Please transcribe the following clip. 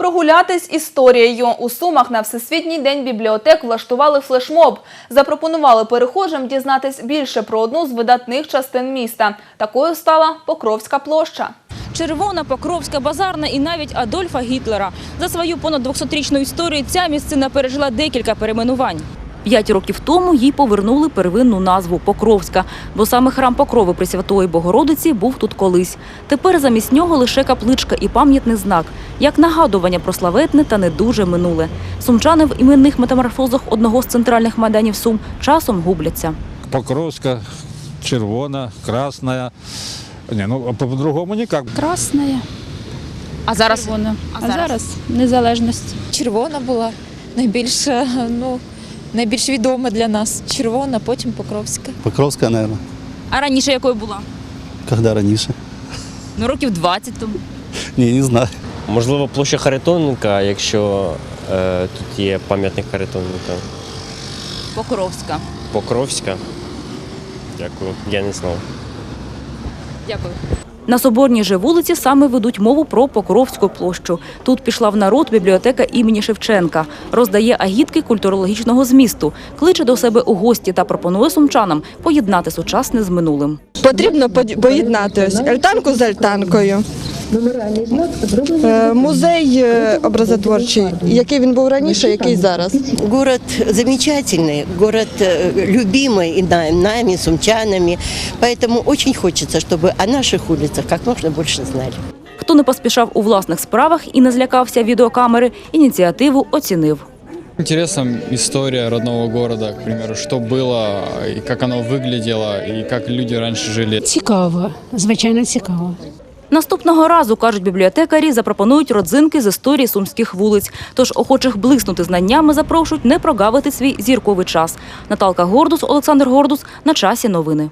Прогулятись історією у Сумах на Всесвітній день бібліотек влаштували флешмоб. Запропонували перехожим дізнатись більше про одну з видатних частин міста. Такою стала Покровська площа. Червона, Покровська, Базарна і навіть Адольфа Гітлера. За свою понад 200-річну історію ця місцина пережила декілька перейменувань. П'ять років тому їй повернули первинну назву Покровська, бо саме храм Покрови Пресвятої Богородиці був тут колись. Тепер замість нього лише капличка і пам'ятний знак, як нагадування про славетне та не дуже минуле. Сумчани в іменних метаморфозах одного з центральних майданів Сум часом губляться. Покровська, червона, красна. Не, ну а по-другому ніяк. Красная, А зараз червона. А А зараз? зараз незалежність. червона була найбільш, е, ну, найбільш відома для нас. Червона, потім Покровська. Покровская, наверное. а раніше якою була? Когда раньше? Ну років 20 тому. Не, не знаю. Можливо, площа Харитонника, якщо е, тут є пам'ятник Харитонника. Покровська. Покровська. Дякую, я не знав. Дякую. На Соборній же вулиці саме ведуть мову про Покровську площу. Тут пішла в народ бібліотека імені Шевченка, роздає агітки культурологічного змісту, кличе до себе у гості та пропонує сумчанам поєднати сучасне з минулим. Потрібно поєднати ось альтанку з альтанкою. Е, Музей е, образотворчий, який він був раніше, який зараз. Город замечательный, город э, любимый и на- нами, сумчанами. Поэтому очень хочется, чтобы о наших улицах как можно больше знали. Хто не поспішав у власних справах і не злякався відеокамери, ініціативу оцінив. Интересна история родного города, к примеру, что было, и как оно выглядело, и как люди раньше жили. Цікаво, звичайно, цікаво. Наступного разу, кажуть бібліотекарі, запропонують родзинки з історії сумських вулиць. Тож охочих блиснути знаннями запрошують не прогавити свій зірковий час. Наталка Гордус, Олександр Гордус. На часі новини.